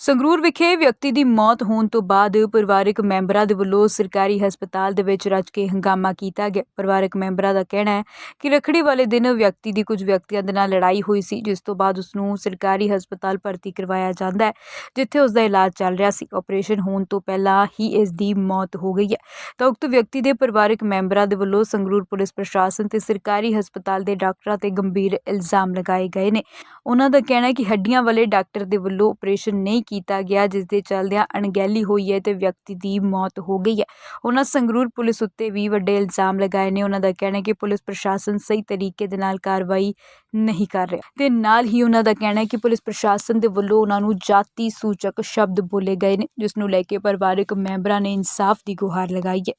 ਸੰਗਰੂਰ ਵਿਖੇ ਵਿਅਕਤੀ ਦੀ ਮੌਤ ਹੋਣ ਤੋਂ ਬਾਅਦ ਪਰਿਵਾਰਕ ਮੈਂਬਰਾਂ ਦੇ ਵੱਲੋਂ ਸਰਕਾਰੀ ਹਸਪਤਾਲ ਦੇ ਵਿੱਚ ਰੱਜ ਕੇ ਹੰਗਾਮਾ ਕੀਤਾ ਗਿਆ। ਪਰਿਵਾਰਕ ਮੈਂਬਰਾਂ ਦਾ ਕਹਿਣਾ ਹੈ ਕਿ ਰੱਖੜੀ ਵਾਲੇ ਦਿਨ ਵਿਅਕਤੀ ਦੀ ਕੁਝ ਵਿਅਕਤੀਆਂ ਦੇ ਨਾਲ ਲੜਾਈ ਹੋਈ ਸੀ, ਜਿਸ ਤੋਂ ਬਾਅਦ ਉਸ ਨੂੰ ਸਰਕਾਰੀ ਹਸਪਤਾਲ ਭਰਤੀ ਕਰਵਾਇਆ ਜਾਂਦਾ ਹੈ, ਜਿੱਥੇ ਉਸ ਦਾ ਇਲਾਜ ਚੱਲ ਰਿਹਾ ਸੀ। ਆਪਰੇਸ਼ਨ ਹੋਣ ਤੋਂ ਪਹਿਲਾਂ ਹੀ ਇਸ ਦੀ ਮੌਤ ਹੋ ਗਈ ਹੈ। ਤਾਂ ਉਕਤ ਵਿਅਕਤੀ ਦੇ ਪਰਿਵਾਰਕ ਮੈਂਬਰਾਂ ਦੇ ਵੱਲੋਂ ਸੰਗਰੂਰ ਪੁਲਿਸ ਪ੍ਰਸ਼ਾਸਨ ਤੇ ਸਰਕਾਰੀ ਹਸਪਤਾਲ ਦੇ ਡਾਕਟਰਾਂ ਤੇ ਗੰਭੀਰ ਇਲਜ਼ਾਮ ਲਗਾਏ ਗਏ ਨੇ। ਉਹਨਾਂ ਦਾ ਕਹਿਣਾ ਹੈ ਕਿ ਹੱਡੀਆਂ ਵਾਲੇ ਡਾਕਟਰ ਦੇ ਵੱਲੋਂ ਆਪਰੇਸ਼ਨ ਨਹੀਂ ਕੀਤਾ ਗਿਆ ਜਿਸ ਦੇ ਚੱਲਦਿਆਂ ਅਣਗਹਿਲੀ ਹੋਈ ਹੈ ਤੇ ਵਿਅਕਤੀ ਦੀ ਮੌਤ ਹੋ ਗਈ ਹੈ। ਉਹਨਾਂ ਸੰਗਰੂਰ ਪੁਲਿਸ ਉੱਤੇ ਵੀ ਵੱਡੇ ਇਲਜ਼ਾਮ ਲਗਾਏ ਨੇ। ਉਹਨਾਂ ਦਾ ਕਹਿਣਾ ਹੈ ਕਿ ਪੁਲਿਸ ਪ੍ਰਸ਼ਾਸਨ ਸਹੀ ਤਰੀਕੇ ਦੇ ਨਾਲ ਕਾਰਵਾਈ ਨਹੀਂ ਕਰ ਰਿਹਾ। ਤੇ ਨਾਲ ਹੀ ਉਹਨਾਂ ਦਾ ਕਹਿਣਾ ਹੈ ਕਿ ਪੁਲਿਸ ਪ੍ਰਸ਼ਾਸਨ ਦੇ ਵੱਲੋਂ ਉਹਨਾਂ ਨੂੰ ਜਾਤੀ ਸੂਚਕ ਸ਼ਬਦ ਬੋਲੇ ਗਏ ਨੇ ਜਿਸ ਨੂੰ ਲੈ ਕੇ ਪਰਿਵਾਰਕ ਮੈਂਬਰਾਂ ਨੇ ਇਨਸਾਫ ਦੀ ਗੁਹਾਰ ਲਗਾਈ ਹੈ।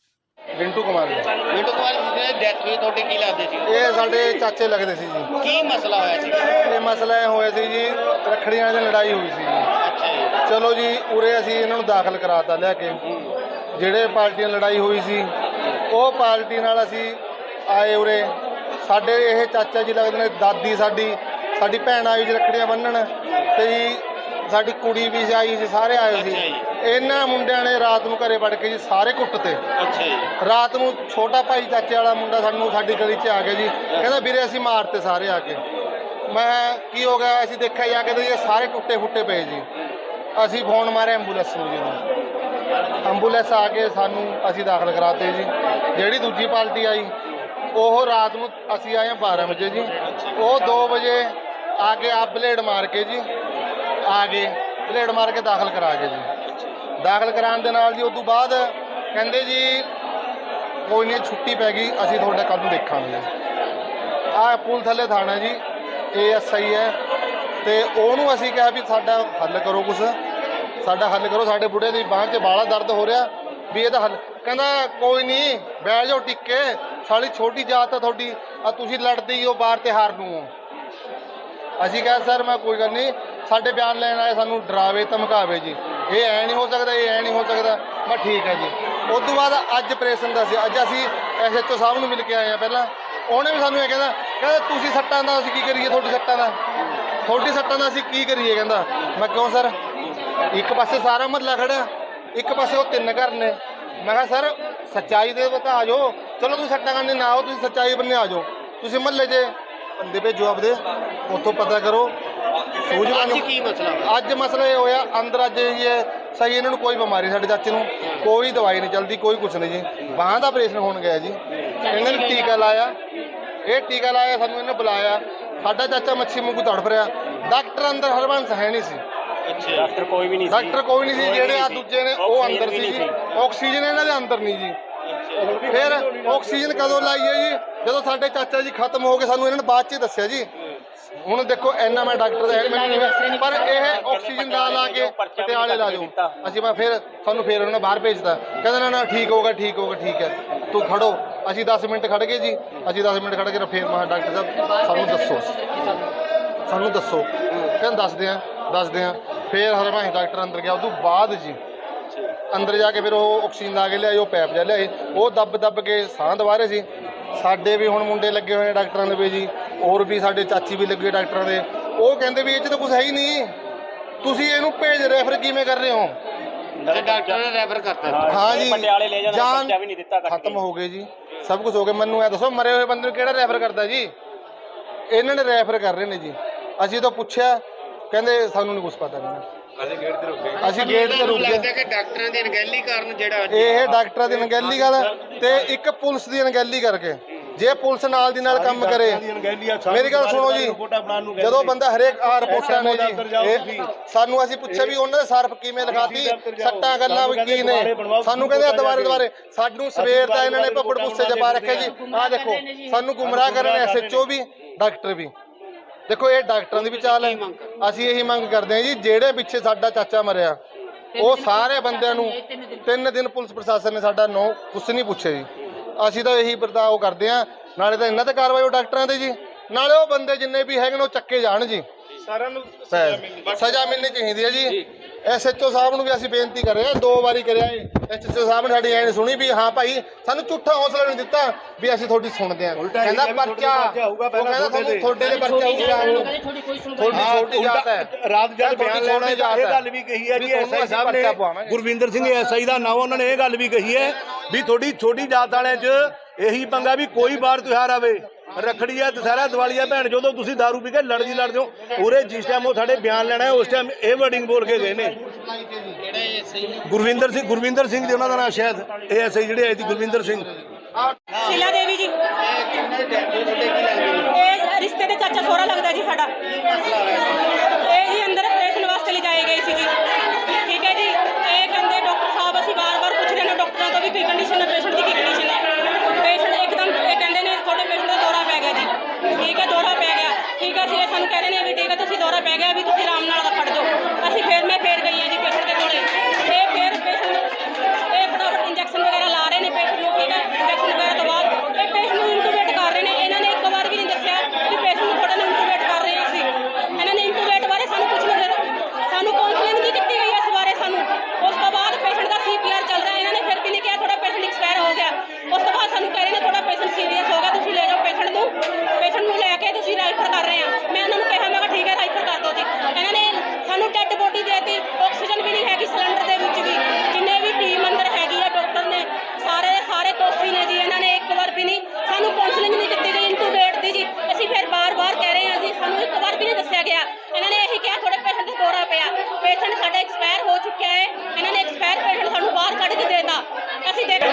ਰਿੰਟੂ ਕੁਮਾਰ ਜੀ। ਮਿੰਟੂ ਕੁਮਾਰ ਜੀ ਦੀ ਡੈਥ ਹੋਈ ਤੁਹਾਡੇ ਕੀ ਲੱਗਦੇ ਸੀ? ਇਹ ਸਾਡੇ ਚਾਚੇ ਲੱਗਦੇ ਸੀ ਜੀ। ਕੀ ਮਸਲਾ ਹੋਇਆ ਸੀ? ਇਹ ਮਸਲਾ ਇਹ ਹੋਇਆ ਸੀ ਜੀ ਰੱਖੜੀਆਂ ਦੀ ਲੜਾਈ ਹੋਈ ਸੀ ਜੀ। ਚਲੋ ਜੀ ਉਰੇ ਅਸੀਂ ਇਹਨਾਂ ਨੂੰ ਦਾਖਲ ਕਰਾਤਾ ਲਿਆ ਕੇ। ਜਿਹੜੇ ਪਾਰਟੀਆਂ ਲੜਾਈ ਹੋਈ ਸੀ ਉਹ ਪਾਰਟੀ ਨਾਲ ਅਸੀਂ ਆਏ ਉਰੇ। ਸਾਡੇ ਇਹ ਚਾਚਾ ਜੀ ਲੱਗਦੇ ਨੇ ਦਾਦੀ ਸਾਡੀ ਸਾਡੀ ਭੈਣ ਆਈ ਸੀ ਰੱਖੜੀਆਂ ਬੰਨਣ ਤੇ ਜੀ ਸਾਡੀ ਕੁੜੀ ਵੀ ਆਈ ਸੀ ਸਾਰੇ ਆਏ ਸੀ। ਜੀ। ਇਹਨਾਂ ਮੁੰਡਿਆਂ ਨੇ ਰਾਤ ਨੂੰ ਘਰੇ ਵੜ ਕੇ ਜੀ ਸਾਰੇ ਕੁੱਟ ਤੇ ਅੱਛਾ ਜੀ। ਰਾਤ ਨੂੰ ਛੋਟਾ ਭਾਈ ਚਾਚੇ ਵਾਲਾ ਮੁੰਡਾ ਸਾਨੂੰ ਸਾਡੀ ਗਲੀ 'ਚ ਆ ਗਿਆ ਜੀ। ਕਹਿੰਦਾ ਵੀਰੇ ਅਸੀਂ ਮਾਰਤੇ ਸਾਰੇ ਆ ਕੇ। ਮੈਂ ਕੀ ਹੋ ਗਿਆ? ਅਸੀਂ ਦੇਖਿਆ ਜਾ ਕੇ ਤੇ ਇਹ ਸਾਰੇ ਟੁੱਟੇ ਫੁੱਟੇ ਪਏ ਜੀ। ਅਸੀਂ ਫੋਨ ਮਾਰਿਆ ਐਂਬੂਲੈਂਸ ਨੂੰ ਜੀ ਐਂਬੂਲੈਂਸ ਆ ਕੇ ਸਾਨੂੰ ਅਸੀਂ ਦਾਖਲ ਕਰਾਤੇ ਜੀ। ਜਿਹੜੀ ਦੂਜੀ ਪਾਰਟੀ ਆਈ, ਉਹ ਰਾਤ ਨੂੰ ਅਸੀਂ ਆਏ ਹਾਂ 12 ਵਜੇ ਜੀ। ਉਹ 2 ਵਜੇ ਆ ਕੇ ਆ ਬਲੇਡ ਮਾਰ ਕੇ ਜੀ, ਆ ਗਏ। ਬਲੇਡ ਮਾਰ ਕੇ ਦਾਖਲ ਕਰਾ ਕੇ ਜੀ। ਦਾਖਲ ਕਰਾਉਣ ਦੇ ਨਾਲ ਜੀ ਉਸ ਤੋਂ ਬਾਅਦ ਕਹਿੰਦੇ ਜੀ, ਕੋਈ ਨਹੀਂ, ਛੁੱਟੀ ਪੈ ਗਈ, ਅਸੀਂ ਤੁਹਾਡੇ ਕੱਲ ਨੂੰ ਦੇਖਾਂਗੇ। ਆਹ ਪੁਲ ਥੱਲੇ ਥਾਣਾ ਜੀ, ਏਐਸਆਈ ਹੈ। ਤੇ ਉਹਨੂੰ ਅਸੀਂ ਕਿਹਾ ਵੀ ਸਾਡਾ ਹੱਲ ਕਰੋ ਕੁਛ। ਸਾਡਾ ਹੱਲ ਕਰੋ, ਸਾਡੇ ਬੁੱਢੇ ਦੀ ਬਾਂਹ 'ਚ ਬਾਲਾ ਦਰਦ ਹੋ ਰਿਹਾ, ਵੀ ਇਹਦਾ ਹੱਲ। ਕਹਿੰਦਾ, ਕੋਈ ਨਹੀਂ ਬਹਿ ਜਾਓ ਟਿੱਕੇ। ਸਾਲੀ ਛੋਟੀ ਜਾਤ ਆ ਤੁਹਾਡੀ, ਆ ਤੁਸੀਂ ਲੜਦੇ ਹੀ ਹੋ ਬਾਹਰ ਤੇ ਹਾਰ ਨੂੰ। ਹੋ ਅਸੀਂ ਕਿਹਾ, ਸਰ, ਮੈਂ ਕੋਈ ਗੱਲ ਨਹੀਂ ਸਾਡੇ ਬਿਆਨ ਲੈਣ ਆਏ, ਸਾਨੂੰ ਡਰਾਵੇ, ਧਮਕਾਵੇ ਜੀ। ਇਹ ਐ ਨਹੀਂ ਹੋ ਸਕਦਾ, ਇਹ ਐ ਨਹੀਂ ਹੋ ਸਕਦਾ। ਮੈਂ ਠੀਕ ਹੈ ਜੀ। ਉਸ ਤੋਂ ਬਾਅਦ ਅੱਜ ਆਪਰੇਸ਼ਨ ਦਾ ਸੀ, ਅੱਜ ਅਸੀਂ ਐਸਐਚਓ ਸਾਹਿਬ ਨੂੰ ਮਿਲ ਕੇ ਆਏ ਆ ਪਹਿਲਾਂ। ਉਹਨੇ ਵੀ ਸਾਨੂੰ ਇਹ ਕਹਿੰਦਾ ਕਹਿੰਦਾ, ਤੁਸੀਂ ਸੱਟਾਂ ਦਾ, ਅਸੀਂ ਕੀ ਕਰੀਏ, ਤੁਹਾਡੀ ਸੱਟਾਂ ਦਾ? ਤੁਹਾਡੀ ਸੱਟਾਂ ਦਾ ਅਸੀਂ ਕੀ ਕਰੀਏ ਕਹਿੰਦਾ? ਮੈਂ ਕਿਉਂ ਸਰ ਇੱਕ ਪਾਸੇ ਸਾਰਾ ਮਹੱਲਾ ਖੜਾ ਇੱਕ ਪਾਸੇ ਉਹ ਤਿੰਨ ਘਰ ਨੇ। ਮੈਂ ਕਿਹਾ ਸਰ ਸੱਚਾਈ ਦੇ ਬਤਾ ਆ ਜਾਓ। ਚਲੋ ਤੁਸੀਂ ਸੱਟਾਂ ਕਰਨੇ ਨਾ ਆਓ ਤੁਸੀਂ ਸੱਚਾਈ ਬੰਨੇ ਆ ਜਾਓ। ਤੁਸੀਂ ਮਹੱਲੇ 'ਚ ਬੰਦੇ ਭੇਜੋ ਆਪਦੇ ਉੱਥੋਂ ਪਤਾ ਕਰੋ। ਸੂਝਵਾਨ ਅੱਜ ਕੀ ਮਸਲਾ? ਅੱਜ ਮਸਲਾ ਇਹ ਹੋਇਆ ਅੰਦਰ ਅੱਜ ਇਹ ਸਹੀ ਇਹਨਾਂ ਨੂੰ ਕੋਈ ਬਿਮਾਰੀ ਸਾਡੇ ਚਾਚੇ ਨੂੰ ਕੋਈ ਦਵਾਈ ਨਹੀਂ ਚਲਦੀ ਕੋਈ ਕੁਛ ਨਹੀਂ ਜੀ। ਬਾਂਹ ਦਾ ਆਪਰੇਸ਼ਨ ਹੋਣ ਗਿਆ ਜੀ। ਇਹਨਾਂ ਨੇ ਟੀਕਾ ਲਾਇਆ। ਇਹ ਟੀਕਾ ਲਾਇਆ ਸਾਨੂੰ ਇਹਨੇ ਬੁਲਾਇਆ। ਸਾਡਾ ਚਾਚਾ ਮੱਛੀ ਵਾਂਗੂ ਤੜਫ ਰਿਹਾ। ਡਾਕਟਰ ਅੰਦਰ ਹਰਬੰਸ ਹੈ ਨਹੀਂ ਸੀ। ਅੱਛਾ। ਡਾਕਟਰ ਕੋਈ ਵੀ ਨਹੀਂ ਸੀ। ਡਾਕਟਰ ਕੋਈ ਨਹੀਂ ਸੀ ਜਿਹੜੇ ਆ ਨਹੀਂ ਸੀ। ਦੂਜੇ ਨੇ ਉਹ ਆਕਸੀਜਨ ਅੰਦਰ ਵੀ ਸੀ ਨਹੀਂ ਜੀ। ਆਕਸੀਜਨ ਇਹਨਾਂ ਦੇ ਅੰਦਰ ਨਹੀਂ ਜੀ। ਅੱਛਾ। ਫਿਰ ਆਕਸੀਜਨ ਕਦੋਂ ਲਾਈ ਹੈ ਜੀ? ਜਦੋਂ ਸਾਡੇ ਚਾਚਾ ਜੀ ਖਤਮ ਹੋ ਗਏ ਸਾਨੂੰ ਇਹਨਾਂ ਨੇ ਬਾਅਦ ਚ ਦੱਸਿਆ ਜੀ। ਹੁਣ ਦੇਖੋ ਇੰਨਾ ਮੈਂ ਡਾਕਟਰ ਦਾ ਨਹੀਂ ਪਰ ਇਹ ਆਕਸੀਜਨ ਦਾ ਲਾ ਕੇ ਪਟਿਆਲੇ ਲਾ ਜਾਓ। ਅਸੀਂ ਮੈਂ ਫਿਰ ਸਾਨੂੰ ਫਿਰ ਉਹਨਾਂ ਨੇ ਬਾਹਰ ਭੇਜਤਾ। ਕਹਿੰਦਾ ਨਾ ਨਾ ਠੀਕ ਹੋਗਾ ਠੀਕ ਹੋਗਾ ਠੀਕ ਹੈ। ਤੂੰ ਖੜੋ। ਅਸੀਂ 10 ਮਿੰਟ ਖੜ ਗਏ ਜੀ। ਅਸੀਂ 10 ਮਿੰਟ ਖੜ ਕੇ ਫਿਰ ਮੈਂ ਡਾਕਟਰ ਸਾਹਿਬ ਸਾਨੂੰ ਦੱਸੋ। ਸਾਨੂੰ ਦੱਸੋ। ਕਹਿੰਦਾ ਦੱਸਦੇ ਆ ਦੱਸਦੇ ਆ ਫਿਰ ਹਰਮਾਈ ਡਾਕਟਰ ਅੰਦਰ ਗਿਆ। ਤੋਂ ਬਾਅਦ ਜੀ ਅੰਦਰ ਜਾ ਕੇ ਫਿਰ ਉਹ ਆਕਸੀਜਨ ਲਾ ਕੇ ਲਿਆਏ ਉਹ ਪੈਪ ਜਾ ਲਿਆਏ। ਉਹ ਦੱਬ ਦੱਬ ਕੇ ਸਾਹ ਦਵਾਰੇ ਸੀ। ਸਾਡੇ ਵੀ ਹੁਣ ਮੁੰਡੇ ਲੱਗੇ ਹੋਏ ਨੇ ਡਾਕਟਰਾਂ ਦੇ ਵੀ ਜੀ। ਹੋਰ ਵੀ ਸਾਡੇ ਚਾਚੀ ਵੀ ਲੱਗੇ ਡਾਕਟਰਾਂ ਦੇ। ਉਹ ਕਹਿੰਦੇ ਵੀ ਇਹ 'ਚ ਤਾਂ ਕੁਝ ਹੈ ਹੀ ਨਹੀਂ। ਤੁਸੀਂ ਇਹਨੂੰ ਭੇਜ ਰੈਫਰ ਕਿਵੇਂ ਕਰ ਰਹੇ ਹੋ? ਡਾਕਟਰ ਨੇ ਰੈਫਰ ਕਰਤਾ। ਹਾਂ ਜੀ। ਪਟਿਆਲੇ ਲੈ ਜਾਣਾ ਵੀ ਨਹੀਂ ਦਿੱਤਾ ਖਤਮ ਹੋ ਗਏ ਜੀ। ਸਭ ਕੁਝ ਹੋ ਗਿਆ। ਮੈਨੂੰ ਇਹ ਦੱਸੋ ਮਰੇ ਹੋਏ ਬੰਦੇ ਨੂੰ ਕਿਹੜਾ ਰੈਫਰ ਕਰਦਾ ਜੀ? ਇਹਨਾਂ ਨੇ ਰੈਫਰ ਕਰ ਰਹੇ ਨੇ ਜੀ। ਅਸੀਂ ਤਾਂ ਪੁੱਛਿਆ ਕਹਿੰਦੇ ਸਾਨੂੰ ਨਹੀਂ ਕੁਝ ਪਤਾ ਨਹੀਂ ਅਸੀਂ ਗੇਟ ਤੇ ਰੁਕ ਗਏ। ਅਸੀਂ ਗੇਟ ਤੇ ਰੁਕ ਗਏ। ਲੱਗਦਾ ਕਿ ਡਾਕਟਰਾਂ ਦੀ ਅਣਗਹਿਲੀ ਕਾਰਨ ਜਿਹੜਾ ਅੱਜ ਇਹ ਡਾਕਟਰਾਂ ਦੀ ਅਣਗਹਿਲੀ ਗੱਲ ਤੇ ਇੱਕ ਪੁਲਿਸ ਦੀ ਅਣਗਹਿਲੀ ਕਰਕੇ। ਜੇ ਪੁਲਿਸ ਨਾਲ ਦੀ ਨਾਲ ਕੰਮ ਕਰੇ ਮੇਰੀ ਗੱਲ ਸੁਣੋ ਜੀ ਜਦੋਂ ਬੰਦਾ ਹਰੇਕ ਆ ਰਿਪੋਰਟਾਂ ਨੇ ਜੀ ਸਾਨੂੰ ਅਸੀਂ ਪੁੱਛਿਆ ਵੀ ਉਹਨਾਂ ਦੇ ਸਰਫ ਕਿਵੇਂ ਲਿਖਾਤੀ ਸੱਟਾਂ ਗੱਲਾਂ ਵੀ ਕੀ ਨੇ? ਸਾਨੂੰ ਕਹਿੰਦੇ ਆ ਦੁਬਾਰੇ ਦੁਬਾਰੇ ਸਾਨੂੰ ਸਵੇਰ ਦਾ ਇਹਨਾਂ ਨੇ ਪੱਪੜ ਪੁੱਸੇ ਚ ਪਾ ਰੱਖਿਆ ਜੀ। ਆਹ ਦੇਖੋ ਸਾਨੂੰ ਗੁੰਮਰਾਹ ਕਰਨ ਐਸਐਚਓ ਵੀ ਡਾਕਟਰ ਵੀ। ਦੇਖੋ ਇਹ ਡਾਕਟਰਾਂ ਦੀ ਵੀ ਚਾਲ ਹੈ। ਅਸੀਂ ਇਹੀ ਮੰਗ ਕਰਦੇ ਹਾਂ ਜੀ ਜਿਹੜੇ ਪਿੱਛੇ ਸਾਡਾ ਚਾਚਾ ਮਰਿਆ ਉਹ ਸਾਰੇ ਬੰਦਿਆਂ ਨੂੰ ਤਿੰਨ ਦਿਨ ਪੁਲਿਸ ਪ੍ਰਸ਼ਾਸਨ ਨੇ ਸਾਡਾ ਨੋ ਕੁਛ ਨਹੀਂ ਪੁੱਛਿਆ ਜੀ। ਅਸੀਂ ਤਾਂ ਇਹੀ ਵਰਤਾਓ ਕਰਦੇ ਆ ਨਾਲੇ ਤਾਂ ਇਹਨਾਂ ਤੇ ਕਾਰਵਾਈ ਉਹ ਡਾਕਟਰਾਂ ਤੇ ਜੀ। ਨਾਲੇ ਉਹ ਬੰਦੇ ਜਿੰਨੇ ਵੀ ਹੈਗੇ ਨੇ ਉਹ ਚੱਕੇ ਜਾਣ ਜੀ। ਸਾਰਿਆਂ ਨੂੰ ਸਜ਼ਾ ਮਿਲਣੀ। ਚਾਹੀਦੀ ਹੈ ਜੀ। ਐਸਐਚਓ ਸਾਹਿਬ ਨੂੰ ਵੀ ਅਸੀਂ ਬੇਨਤੀ ਕਰ ਰਹੇ ਹਾਂ ਦੋ ਵਾਰੀ ਕਰਿਆ ਏ ਐਚਐਸਓ ਸਾਹਿਬ ਨੇ ਸਾਡੀ ਐਨ ਸੁਣੀ ਵੀ ਹਾਂ ਭਾਈ ਸਾਨੂੰ ਝੂਠਾ ਹੌਸਲਾ ਨਹੀਂ ਦਿੱਤਾ ਵੀ ਅਸੀਂ ਤੁਹਾਡੀ ਸੁਣਦੇ ਹਾਂ। ਉਲਟਾ ਕਹਿੰਦਾ ਵੀ ਪਰਚਾ ਤੁਹਾਡੇ ਪਰਚਾ ਹੋਊਗਾ, ਉਹ ਪਹਿਲਾਂ ਕਹਿੰਦਾ ਤੁਹਾਡੇ ਤੁਹਾਨੂੰ ਤੁਹਾਡੇ ਦੇ ਪਰਚਾ ਹੋਊਗਾ। ਤੁਹਾਡੀ ਹਾਂ, ਛੋਟੀ ਜਾਤ ਹੈ। ਰਾਤ ਜਦ ਬਿਆਨ ਲੈਣਾ ਇਹ ਗੱਲ ਵੀ ਕਹੀ ਹੈ ਜੀ ਐਸਆਈ ਸਾਹਿਬ ਨੇ ਗੁਰਵਿੰਦਰ ਸਿੰਘ ਐਸਆਈ ਦਾ ਨਾਮ ਉਹਨਾਂ ਨੇ ਇਹ ਗੱਲ ਵੀ ਕਹੀ ਹੈ ਵੀ ਤੁਹਾਡੀ ਛੋਟੀ ਜਾਤ ਵਾਲਿਆਂ 'ਚ ਇਹੀ ਪੰਗਾ ਵੀ ਕੋਈ ਬਾਰ ਤਿਉਹਾਰ ਆਵੇ। ਰੱਖੜੀ ਆ ਦੁਸਹਿਰਾ ਦੀਵਾਲੀ ਆ ਭੈਣ ਜਦੋਂ ਤੁਸੀਂ दारू ਪੀ ਕੇ ਲੜਦੀ ਲੜਦੇ ਹੋ ਉਰੇ ਜਿਸ ਟਾਈਮ ਉਹ ਸਾਡੇ ਬਿਆਨ ਲੈਣਾ ਹੈ ਉਸ ਟਾਈਮ ਇਹ ਵਰਡਿੰਗ ਬੋਲ ਕੇ ਗਏ ਨੇ। ਗੁਰਵਿੰਦਰ ਸਿੰਘ ਗੁਰਵਿੰਦਰ ਸਿੰਘ ਜੀ ਉਹਨਾਂ ਦਾ ਨਾਮ ਸ਼ਾਇਦ ਇਹ ਐਸਆਈ ਜਿਹੜੇ ਆਏ ਸੀ ਗੁਰਵਿੰਦਰ ਸਿੰਘ। ਸ਼ੀਲਾ ਦੇਵੀ ਜੀ ਕਿੰਨੇ ਡਾਕਟਰ ਤੁਹਾਡੇ ਕੀ ਲੱਗਦੇ ਨੇ ਇਹ ਰਿਸ਼ਤੇ ਦੇ ਚਾਚਾ ਸੋਹਰਾ ਲੱਗਦਾ ਜੀ ਸਾਡਾ ਇਹ ਜੀ ਅੰਦਰ ਆਪਰੇਸ਼ਨ ਵਾਸਤੇ ਲਿਜਾਏ ਗਏ ਸੀ ਜੀ ਠੀਕ ਹੈ ਜੀ ਇਹ ਕਹਿੰਦੇ ਡਾਕਟਰ ਸਾਹਿਬ ਅਸੀਂ ਵਾਰ-ਵਾਰ ਪੁੱਛ ਰਹੇ ਨੇ ਡਾਕਟਰਾਂ ਤੋਂ ਵੀ ਕੀ ਕੰਡੀਸ਼ਨ ਹੈ ਪੇਸ਼ੈਂਟ ਦੀ ਕੀ ਕੰਡੀਸ਼ਨ ਹੈ ਪੇਸ਼ੈਂਟ ਇੱਕਦਮ ਇਹ ਕਹਿੰਦੇ ਨੇ ਤੁਹਾਡੇ ਪੇਸ਼ੈਂਟ ਦਾ ਦੌਰਾ ਪੈ ਗਿਆ ਜੀ ਠੀਕ ਹੈ ਦੌਰਾ ਪੈ ਗਿਆ ਠੀਕ ਹੈ ਅਸੀਂ ਇਹ ਸਾਨੂੰ ਕਹਿੰਦੇ ਨੇ ਵੀ ਠੀਕ ਹੈ ਤੁਸੀਂ ਦੌਰਾ ਪੈ ਗਿਆ ਵੀ ਤੁਸੀਂ ਆਰਾਮ ਨਾਲ ਖੜ ਜਾਓ ਅਸੀਂ ਫੇਰ ਮੈਂ ਫੇਰ ਗਈ ਹਾਂ ਜੀ ਪੇਸ਼ੈਂਟ ਦੇ ਕੋਲੇ ਇਹ ਫੇਰ ਪੇਸ਼ੈਂਟ ਇਹ ਫਟਾਫਟ ਇੰਜੈਕਸ਼ਨ ਵਗੈਰਾ ਲਾ ਰਹੇ ਨੇ ਪੇਸ਼ੈਂਟ ਨੂੰ ਠੀਕ ਹੈ ਇੰਜੈਕਸ਼ਨ ਵਗੈਰਾ ਤੋਂ ਬਾਅਦ ਇਹ ਪੇਸ਼ੈਂਟ ਨੂੰ ਇੰਟੂਬੇਟ ਕਰ ਰਹੇ ਨੇ ਇਹਨਾਂ ਨੇ ਇੱਕ ਵਾਰ ਵੀ ਨਹੀਂ ਦੱਸਿਆ ਕਿ ਪੇਸ਼ੈਂਟ ਨੂੰ ਤੁਹਾਡਾ ਨੂੰ ਇੰਟੂਬੇਟ ਕਰ ਰਹੇ ਹਾਂ ਅਸੀਂ ਇਹਨਾਂ ਨੇ ਇੰਟੂਬੇਟ ਬਾਰੇ ਸਾਨੂੰ ਕੁਝ ਨਹੀਂ ਦੱਸਿਆ ਸਾਨੂੰ ਕਾਉਂਸਲਿੰਗ ਨਹੀਂ ਕੀਤੀ ਗਈ ਇਸ ਬਾਰੇ ਸਾਨੂੰ ਉਸ ਤੋਂ ਬਾਅਦ ਪੇਸ਼ੈਂਟ ਦਾ ਸੀਪੀਆਰ ਚੱਲ ਰਿਹਾ ਇਹਨਾਂ ਨੇ ਫਿਰ ਵੀ ਨਹੀਂ ਕਿਹਾ ਤੁਹਾਡਾ ਪੇਸ਼ੈਂਟ ਐਕਸਪਾਇਰ ਹੋ ਗਿਆ ਉਸ ਤੋਂ ਬਾਅਦ ਸਾਨੂੰ ਕਹਿ ਰਹੇ ਨੇ ਤੁਹਾਡਾ ਪੇਸ਼ੈਂਟ ਸੀਰੀਅਸ ਹੋ ਗਿਆ ਤੁਸੀਂ ਲੈ ਜਾਓ ਪੇਸ਼ੈਂਟ ਨੂੰ ਪੇਸ਼ੈਂਟ ਨੂੰ ਲੈ ਕੇ ਤੁਸੀਂ ਰਾਈਫਰ ਕਰ ਰਹੇ ਆ ਮੈਂ ਉਹਨਾਂ ਨੂੰ ਕਿਹਾ ਮੈਂ ਕਿਹਾ ਠੀਕ ਹੈ ਰਾਈਫਰ ਕਰ ਦਿਓ ਜੀ ਇਹਨਾਂ ਨੇ ਸਾਨੂੰ ਡੈੱਡ ਬੋਡੀ ਦੇਤੀ ਆਕਸੀਜਨ ਵੀ ਨਹੀਂ ਹੈਗੀ ਸਿਲੰਡਰ ਦੇ ਵਿੱਚ ਵੀ ਜਿੰਨੇ ਵੀ ਟੀਮ ਅੰਦਰ ਹੈਗੀ ਆ ਡਾਕਟਰ ਨੇ ਸਾਰੇ ਦੇ ਸਾਰੇ ਦੋਸਤੀ ਨੇ ਜੀ ਇਹਨਾਂ ਨੇ ਇੱਕ ਵਾਰ ਵੀ ਨਹੀਂ ਸਾਨੂੰ ਕਾਉਂਸਲਿੰਗ ਨਹੀਂ ਦਿੱਤੀ ਗਈ ਇੰਟੂਬੇਟ ਦੀ ਜੀ ਅਸੀਂ ਫਿਰ ਬਾਰ-ਬਾਰ ਕਹਿ ਰਹੇ ਹਾਂ ਜੀ ਸਾਨੂੰ ਇੱਕ ਵਾਰ ਵੀ ਨਹੀਂ ਦੱਸਿਆ ਗਿਆ ਇਹਨਾਂ ਨੇ ਇਹੀ ਕਿਹਾ ਤੁਹਾਡੇ ਪੇਸ਼ੈਂਟ ਤੇ ਦੌਰਾ ਪਿਆ ਪੇਸ਼ੈਂਟ ਸਾਡਾ ਐਕਸਪਾਇਰ ਹੋ ਚੁੱਕਿਆ ਹੈ ਇਹਨਾਂ ਨੇ ਐਕਸਪਾਇਰ ਪੇਸ਼ੈਂਟ ਸਾਨੂੰ ਬਾਹਰ ਕੱਢ ਕੇ ਦੇਤਾ ਅਸੀਂ ਦੇਖ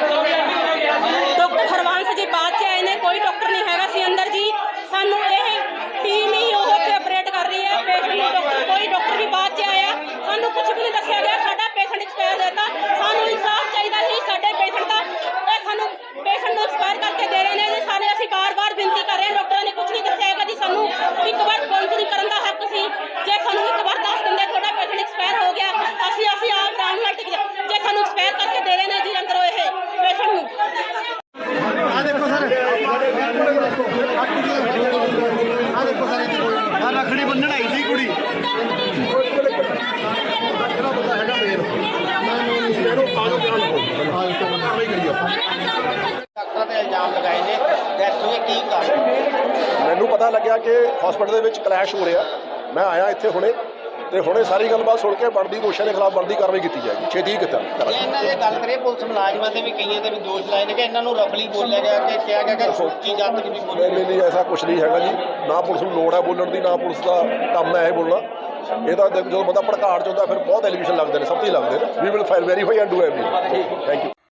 ਡਾਕਟਰ ਹਰਵੰਸ ਜੀ ਬਾਅਦ ਚ ਆਏ ਨੇ ਕੋਈ ਡਾਕਟਰ ਨਹੀਂ ਹੈਗਾ ਸੀ ਅੰਦਰ ਜੀ ਸਾਨੂੰ ਇਹ ਟੀਮ ਹੀ ਉਹ ਤੇ ਆਪਰੇਟ ਕਰ ਰਹੀ ਹੈ ਪੇਸ਼ੈਂਟ ਨੂੰ ਡਾਕਟਰ ਕੋਈ ਡਾਕਟਰ ਵੀ ਬਾਅਦ ਚ ਆਇਆ ਸਾਨੂੰ ਕੁਝ ਵੀ ਨਹੀਂ ਦੱਸਿਆ ਗਿਆ ਸਾਡਾ ਪੇਸ਼ੈਂਟ ਐਕਸਪਾਇਰ ਦੇਤਾ ਸਾਨੂੰ ਇਨਸਾਫ ਚਾਹੀਦਾ ਸੀ ਸਾਡੇ ਪੇਸ਼ੈਂਟ ਦਾ ਇਹ ਸਾਨੂੰ ਪੇਸ਼ੈਂਟ ਨੂੰ ਐਕਸਪਾਇਰ ਕਰਕੇ ਦੇ ਰਹੇ ਨੇ ਜੀ। ਸਾਰੇ ਅਸੀਂ ਬਾਰ-ਬਾਰ ਬੇਨਤੀ ਕਰ ਰਹੇ ਹਾਂ, ਡਾਕਟਰਾਂ ਨੇ ਕੁਝ ਨਹੀਂ ਦੱਸਿਆ ਹੈਗਾ ਜੀ ਸਾਨੂੰ ਇੱਕ ਵਾਰ ਕਾਉਂਸਲਿੰਗ ਕਰਨ ਦਾ ਹੱਕ ਸੀ ਜੇ ਸਾਨੂੰ ਇੱਕ ਵਾਰ ਦੱਸ ਦਿੰਦੇ ਤੁਹਾਡਾ ਪੇਸ਼ੈਂਟ ਐਕਸਪਾਇਰ ਹੋ ਗਿਆ ਅਸੀਂ ਅਸੀਂ ਆਪ ਆਰਾਮ ਨਾਲ ਟਿਕ ਜਾ ਜੇ ਸਾਨੂੰ ਐਕਸਪਾਇਰ ਕਰਕੇ ਦੇ ਰਹੇ ਨੇ ਜੀ ਅੰਦਰੋਂ ਇਹ ਪੇਸ਼ੈਂਟ ਨੂੰ ਆ ਦੇਖੋ ਸਰ ਆ ਦੇਖੋ ਸਰ ਇੱਥੇ ਕੋਈ ਆ ਰੱਖੜੀ ਬੰਨਣ ਆਈ ਸੀ ਕੁੜੀ ਡਾਕਟਰਾਂ ਤੇ ਇਲਜ਼ਾਮ ਲਗਾਏ ਨੇ ਡੈਥ ਹੋਈ ਕੀ ਕਾਰਨ ਮੈਨੂੰ ਪਤਾ ਲੱਗਿਆ ਕਿ ਹਸਪੀਟਲ ਦੇ ਵਿੱਚ ਕਲੈਸ਼ ਹੋ ਰਿਹਾ। ਮੈਂ ਆਇਆ ਇੱਥੇ ਹੁਣੇ ਤੇ ਹੁਣੇ ਸਾਰੀ ਗੱਲਬਾਤ ਸੁਣ ਕੇ ਬਣਦੀ ਦੋਸ਼ਾਂ ਦੇ ਖਿਲਾਫ ਬਣਦੀ ਕਾਰਵਾਈ ਕੀਤੀ ਜਾਏਗੀ। ਛੇਤੀ ਹੀ ਕੀਤਾ ਜੇ ਇਹਨਾਂ ਦੇ ਗੱਲ ਕਰੀਏ ਪੁਲਿਸ ਮੁਲਾਜ਼ਮਾਂ ਤੇ ਵੀ ਕਈਆਂ ਤੇ ਵੀ ਦੋਸ਼ ਲਾਏ ਨੇ ਕਿ ਇਹਨਾਂ ਨੂੰ ਰਫਲੀ ਬੋਲਿਆ ਗਿਆ ਕਿ ਕਿਹਾ ਗਿਆ ਕਿ ਸੋਚੀ ਜਾਤ ਦੀ ਵੀ ਬੋਲੀ ਨਹੀਂ ਨਹੀਂ ਐਸਾ ਕੁਝ ਨਹੀਂ ਹੈਗਾ ਜੀ। ਨਾ ਪੁਲਿਸ ਨੂੰ ਲੋੜ ਹੈ ਬੋਲਣ ਦੀ ਨਾ ਪੁਲਿਸ ਦਾ ਕੰਮ ਹੈ ਇਹ ਬੋਲਣਾ। ਇਹਦਾ ਜਦੋਂ ਬੰਦਾ ਭੜਕਾੜ ਚ ਹੁੰਦਾ ਫਿਰ ਬਹੁਤ ਐਲੀਗੇਸ਼ਨ ਲੱਗਦੇ ਨੇ ਸਭ ਤੋਂ ਹੀ ਲੱਗਦੇ ਨੇ। We will fire verify and do every thank you